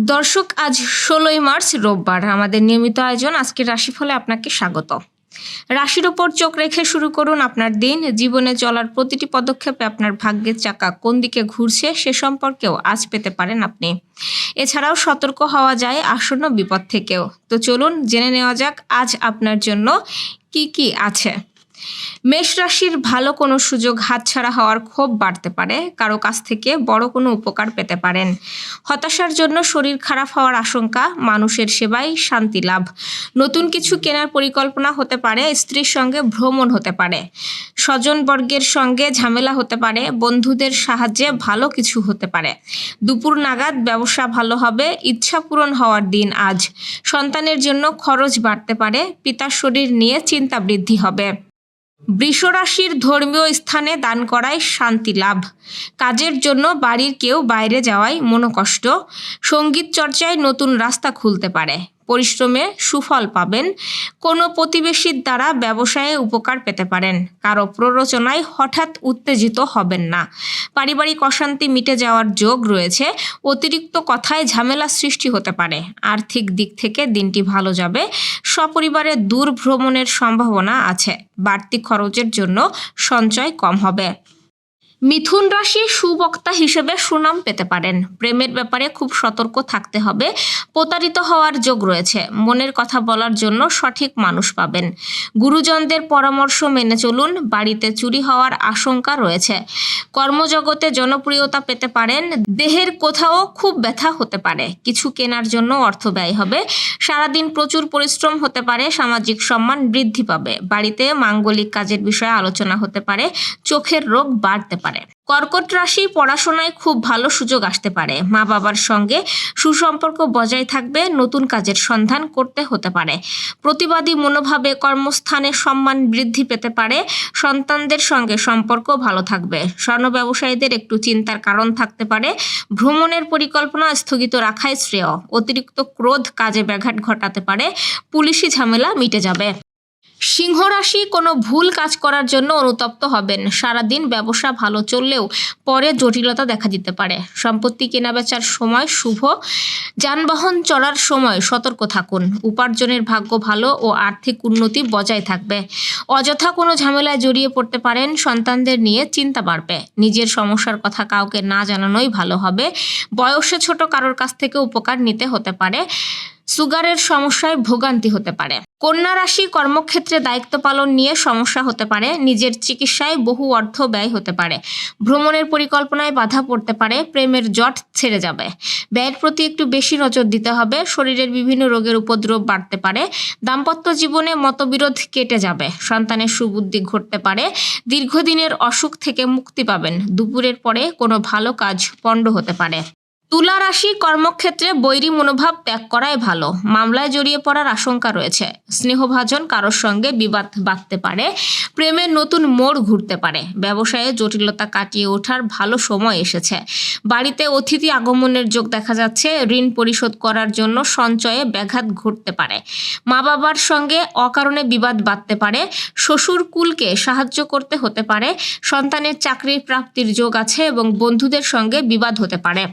দর্শক, আজ ষোলোই মার্চ, রোববার। আমাদের নিয়মিত আয়োজন, আজকের রাশিফলে আপনাকে স্বাগত। রাশির ওপর চোখ রেখে শুরু করুন আপনার দিন। জীবনে চলার প্রতিটি পদক্ষেপে আপনার ভাগ্যের চাকা কোন দিকে ঘুরছে সে সম্পর্কেও আজ পেতে পারেন আপনি। এছাড়াও সতর্ক হওয়া যায় আসন্ন বিপদ থেকেও। তো চলুন, জেনে নেওয়া যাক আজ আপনার জন্য কি কি আছে। মেষ রাশির ভালো কোনো সুযোগ হাতছাড়া হওয়ার ক্ষোভ বাড়তে পারে, কারও কাছ থেকে বড় কোনো উপকার পেতে পারেন। হতাশার জন্য শরীর খারাপ হওয়ার আশঙ্কা, মানুষের সেবায় শান্তি লাভ। নতুন কিছু কেনার পরিকল্পনা হতে পারে, স্ত্রীর সঙ্গে ভ্রমণ হতে পারে। স্বজনবর্গের সঙ্গে ঝামেলা হতে পারে, বন্ধুদের সাহায্যে ভালো কিছু হতে পারে। দুপুর নাগাদ ব্যবসা ভালো হবে, ইচ্ছা পূরণ হওয়ার দিন আজ। সন্তানের জন্য খরচ বাড়তে পারে, পিতার শরীর নিয়ে চিন্তা বৃদ্ধি হবে। বৃষরাশির ধর্মীয় স্থানে দান করায় শান্তি লাভ। কাজের জন্য বাড়ির কেউ বাইরে যাওয়ায় মনোকষ্ট। সংগীত চর্চায় নতুন রাস্তা খুলতে পারে। পরিশ্রমে সুফল পাবেন। কোনো প্রতিবেশীর দ্বারা ব্যবসায়ে উপকার পেতে পারেন। কারও প্ররোচনায় হঠাৎ উত্তেজিত হবেন না। পারিবারিক অশান্তি মিটে যাওয়ার যোগ রয়েছে। অতিরিক্ত কথায় ঝামেলা সৃষ্টি হতে পারে। আর্থিক দিক থেকে দিনটি ভালো যাবে। সপরিবারে দূর ভ্রমণের সম্ভাবনা আছে। বাড়তি খরচের জন্য সঞ্চয় কম হবে। মিথুন রাশি সুবক্তা হিসেবে সুনাম পেতে পারেন। প্রেমের ব্যাপারে খুব সতর্ক থাকতে হবে। প্রতারিত হওয়ার যোগ রয়েছে। মনের কথা বলার জন্য সঠিক মানুষ পাবেন। গুরুজনদের পরামর্শ মেনে চলুন। বাড়িতে চুরি হওয়ার আশঙ্কা রয়েছে। কর্মজগতে জনপ্রিয়তা পেতে পারেন। দেহের কোথাও খুব ব্যথা হতে পারে। কিছু কেনার জন্য অর্থ ব্যয় হবে। সারাদিন প্রচুর পরিশ্রম হতে পারে। সামাজিক সম্মান বৃদ্ধি পাবে। বাড়িতে মাঙ্গলিক কাজের বিষয়ে আলোচনা হতে পারে। চোখের রোগ বাড়তে পারে। কর্কট রাশি পড়াশোনায় খুব ভালো সুযোগ আসতে পারে। মা বাবার সঙ্গে সুসম্পর্ক বজায় থাকবে, নতুন কাজের সন্ধান করতে হতে পারে। প্রতিবাদী মনোভাবে কর্মস্থানে সম্মান বৃদ্ধি পেতে পারে, সন্তানদের সঙ্গে সম্পর্ক ভালো থাকবে। স্বর্ণ ব্যবসায়ীদের একটু চিন্তার কারণ থাকতে পারে, ভ্রমণের পরিকল্পনা স্থগিত রাখাই শ্রেয়। অতিরিক্ত ক্রোধ কাজে ব্যাঘাত ঘটাতে পারে, পুলিশি ঝামেলা মিটে যাবে। সিংহ রাশি কোনো ভুল কাজ করার জন্য অনুতপ্ত হবেন। সারাদিন ব্যবসা ভালো চললেও পরে জটিলতা দেখা দিতে পারে। সম্পত্তি কেনাবেচার সময় শুভ। যানবাহন চলার সময় সতর্ক থাকুন। উপার্জনের ভাগ্য ভালো ও আর্থিক উন্নতি বজায় থাকবে। অযথা কোনো ঝামেলায় জড়িয়ে পড়তে পারেন, সন্তানদের নিয়ে চিন্তা বাড়বে। নিজের সমস্যার কথা কাউকে না জানানোই ভালো হবে। বয়সে ছোট কারোর কাছ থেকে উপকার নিতে হতে পারে। সুগারের সমস্যায় ভোগান্তি হতে পারে। কন্যা রাশি কর্মক্ষেত্রে দায়িত্ব পালন নিয়ে সমস্যা হতে পারে। নিজের চিকিৎসায় বহু অর্থ ব্যয় হতে পারে। ভ্রমণের পরিকল্পনায় বাধা পড়তে পারে। প্রেমের জট ছেড়ে যাবে। ব্যয়ের প্রতি একটু বেশি নজর দিতে হবে। শরীরের বিভিন্ন রোগের উপদ্রব বাড়তে পারে। দাম্পত্য জীবনে মতবিরোধ কেটে যাবে। সন্তানের সুবুদ্ধি ঘটতে পারে। দীর্ঘদিনের অসুখ থেকে মুক্তি পাবেন। দুপুরের পরে কোনো ভালো কাজ পণ্ড হতে পারে। তুলা রাশি কর্মক্ষেত্রে বৈরী মনোভাব ত্যাগ করাই ভালো। মামলায় জড়িয়ে পড়ার আশঙ্কা রয়েছে। স্নেহভাজন কারোর সঙ্গে বিবাদ বাঁধতে পারে প্রেমের নতুন মোড় ঘুরতে পারে। ব্যবসায়ে জটিলতা কাটিয়ে ওঠার ভালো সময় এসেছে। বাড়িতে অতিথি আগমনের যোগ দেখা যাচ্ছে, ঋণ পরিশোধ করার জন্য সঞ্চয়ে ব্যাঘাত ঘটতে পারে। মা বাবার সঙ্গে অকারণে বিবাদ বাঁধতে পারে, শ্বশুর কুলকে সাহায্য করতে হতে পারে, সন্তানের চাকরির প্রাপ্তির যোগ আছে এবং বন্ধুদের সঙ্গে বিবাদ হতে পারে।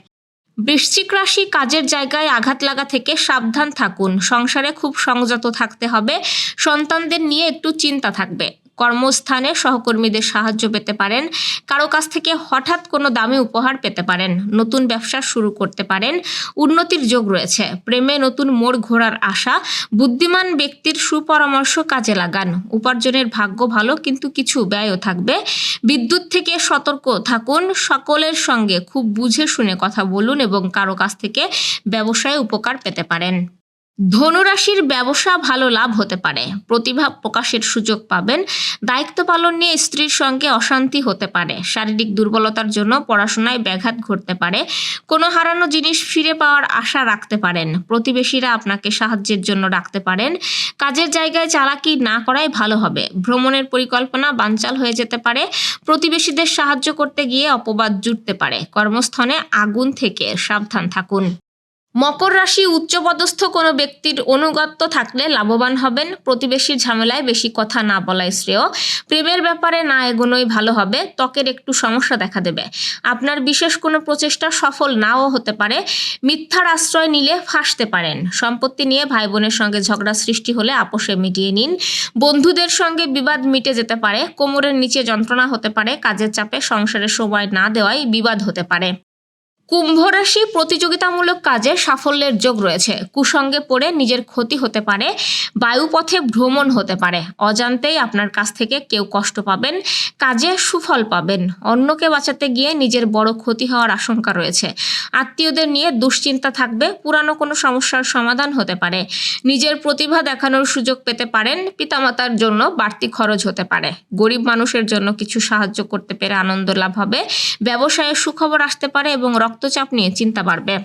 বৃশ্চিক রাশি কাজের জায়গায় আঘাত লাগা থেকে সাবধান থাকুন। সংসারে খুব সংযত থাকতে হবে। সন্তানদের নিয়ে একটু চিন্তা থাকবে। কর্মস্থানে সহকর্মীদের সাহায্য পেতে পারেন, কারও কাছ থেকে হঠাৎ কোনো দামি উপহার পেতে পারেন, নতুন ব্যবসা শুরু করতে পারেন, উন্নতির যোগ রয়েছে, প্রেমে নতুন মোড় ঘোরার আশা, বুদ্ধিমান ব্যক্তির সুপরামর্শ কাজে লাগান, উপার্জনের ভাগ্য ভালো কিন্তু কিছু ব্যয়ও থাকবে, বিদ্যুৎ থেকে সতর্ক থাকুন, সকলের সঙ্গে খুব বুঝে শুনে কথা বলুন এবং কারও কাছ থেকে ব্যবসায় উপকার পেতে পারেন। ধনুরাশির ব্যবসা ভালো লাভ হতে পারে। প্রতিভা প্রকাশের সুযোগ পাবেন। দায়িত্ব পালন নিয়ে স্ত্রীর সঙ্গে অশান্তি হতে পারে। শারীরিক দুর্বলতার জন্য পড়াশোনায় ব্যাঘাত ঘটতে পারে। কোনো হারানো জিনিস ফিরে পাওয়ার আশা রাখতে পারেন। প্রতিবেশীরা আপনাকে সাহায্যের জন্য রাখতে পারেন। কাজের জায়গায় চালাকি না করাই ভালো হবে। ভ্রমণের পরিকল্পনা বানচাল হয়ে যেতে পারে। প্রতিবেশীদের সাহায্য করতে গিয়ে অপবাদ জুটতে পারে। কর্মস্থানে আগুন থেকে সাবধান থাকুন। মকর রাশি উচ্চপদস্থ কোনো ব্যক্তির অনুগত্য থাকলে লাভবান হবেন। প্রতিবেশীর ঝামেলায় বেশি কথা না বলাই শ্রেয়। প্রেমের ব্যাপারে না এগোনোই ভালো হবে। ত্বকের একটু সমস্যা দেখা দেবে। আপনার বিশেষ কোনো প্রচেষ্টা সফল নাও হতে পারে। মিথ্যার আশ্রয় নিলে ফাঁসতে পারেন। সম্পত্তি নিয়ে ভাই বোনের সঙ্গে ঝগড়া সৃষ্টি হলে আপোষে মিটিয়ে নিন। বন্ধুদের সঙ্গে বিবাদ মিটে যেতে পারে। কোমরের নিচে যন্ত্রণা হতে পারে। কাজের চাপে সংসারে সময় না দেওয়ায় বিবাদ হতে পারে। কুম্ভ রাশি প্রতিযোগিতামূলক কাজে সাফল্যের যোগ রয়েছে। কুসঙ্গে পড়ে নিজের ক্ষতি হতে পারে, বায়ুপথে ভ্রমণ হতে পারে। অজান্তেই আপনার কাছ থেকে কেউ কষ্ট পাবেন, কাজে সুফল পাবেন। অন্যকে বাঁচাতে গিয়ে নিজের বড় ক্ষতি হওয়ার আশঙ্কা রয়েছে। আত্মীয়দের নিয়ে দুশ্চিন্তা থাকবে, পুরানো কোনো সমস্যার সমাধান হতে পারে। নিজের প্রতিভা দেখানোর সুযোগ পেতে পারেন, পিতামাতার জন্য বাড়তি খরচ হতে পারে। গরিব মানুষের জন্য কিছু সাহায্য করতে পেরে আনন্দ লাভ হবে, ব্যবসায়ে সুখবর আসতে পারে এবং রক্তচাপ নিয়ে চিন্তা বাড়বে।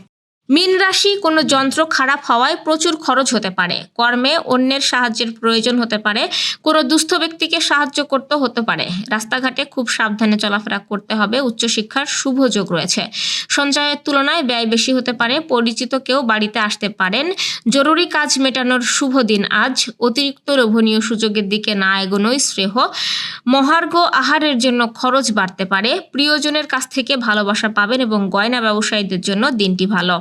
মীন রাশি কোনো যন্ত্র খারাপ হওয়ায় প্রচুর খরচ হতে পারে। কর্মে অন্যের সাহায্যের প্রয়োজন হতে পারে। কোনো দুস্থ ব্যক্তিকে সাহায্য করতে হতে পারে। রাস্তাঘাটে খুব সাবধানে চলাফেরা করতে হবে। উচ্চশিক্ষার শুভ যোগ রয়েছে। সঞ্চয়ের তুলনায় ব্যয় বেশি হতে পারে। পরিচিত কেউ বাড়িতে আসতে পারেন। জরুরি কাজ মেটানোর শুভ দিন আজ। অতিরিক্ত লোভনীয় সুযোগের দিকে না এগোনোই শ্রেয়। মহার্ঘ আহারের জন্য খরচ বাড়তে পারে। প্রিয়জনের কাছ থেকে ভালোবাসা পাবেন এবং গয়না ব্যবসায়ীদের জন্য দিনটি ভালো।